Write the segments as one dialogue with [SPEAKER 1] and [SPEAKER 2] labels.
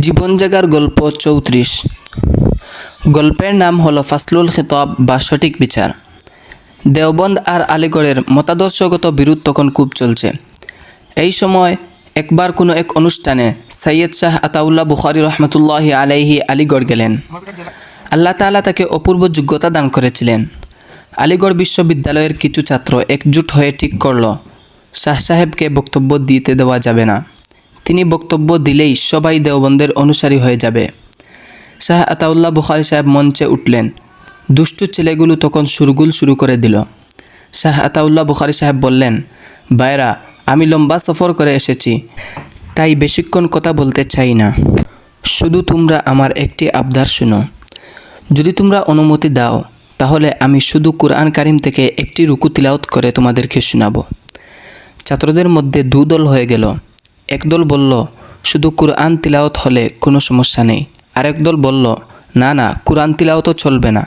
[SPEAKER 1] জীবন জাগার গল্প চৌত্রিশ। গল্পের নাম হলো ফাসলুল খেতাব বা সঠিক বিচার। দেওবন্দ আর আলিগড়ের মতাদর্শগত বিরোধ তখন খুব চলছে। এই সময় একবার কোনো এক অনুষ্ঠানে সৈয়দ শাহ আতাউল্লাহ বুখারি রহমতুল্লাহি আলাইহি আলিগড় গেলেন। আল্লাহ তাআলা তাকে অপূর্ব যোগ্যতা দান করেছিলেন। আলিগড় বিশ্ববিদ্যালয়ের কিছু ছাত্র একজুট হয়ে ঠিক করল, শাহ সাহেবকে বক্তব্য দিতে দেওয়া যাবে না। তিনি বক্তব্য দিলেই সবাই দেওবন্দের অনুসারী হয়ে যাবে। শাহ আতাউল্লাহ বুখারি সাহেব মঞ্চে উঠলেন। দুষ্টু ছেলেগুলো তখন সুরগুল শুরু করে দিল। শাহ আতাউল্লাহ বুখারি সাহেব বললেন বাইরা আমি লম্বা সফর করে এসেছি, তাই বেশিক্ষণ কথা বলতে চাই না। শুধু তোমরা আমার একটি আবদার শুনো। যদি তোমরা অনুমতি দাও, তাহলে আমি শুধু কোরআন কারিম থেকে একটি রুকু তিলাওত করে তোমাদেরকে শোনাবো। ছাত্রদের মধ্যে দুদল হয়ে গেল। একদল বলল, শুধু কোরআন তিলাওত হলে কোনো সমস্যা নেই। আরেক দল বলল, না না, কোরআন তিলাওতও চলবে না।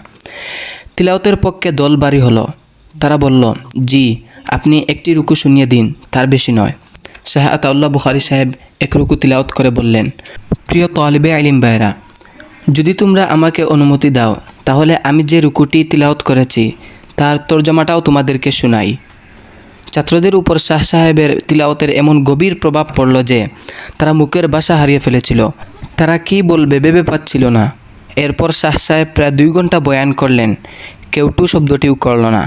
[SPEAKER 1] তিলাওতের পক্ষে দল বাড়ি হলো। তারা বলল, জি, আপনি একটি রুকু শুনিয়ে দিন, তার বেশি নয়। শাহ আতাউল্লাহ বুখারি সাহেব এক রুকু তিলাওত করে বললেন, প্রিয় তলিবে আলিম ভাইরা যদি তোমরা আমাকে অনুমতি দাও, তাহলে আমি যে রুকুটি তিলাওত করেছি, তার তর্জমাটাও তোমাদেরকে শোনাই। ছাত্রদের উপর শাহ সাহেবের তিলাওতের এমন গভীর প্রভাব পড়ল যে তারা মুখের বাসা হারিয়ে ফেলেছিল। তারা কি বলবে ভেবে পাচ্ছিল না। এরপর শাহ সাহেব প্রায় দুই ঘণ্টা বয়ান করলেন। কেউ টু শব্দটিও করল না।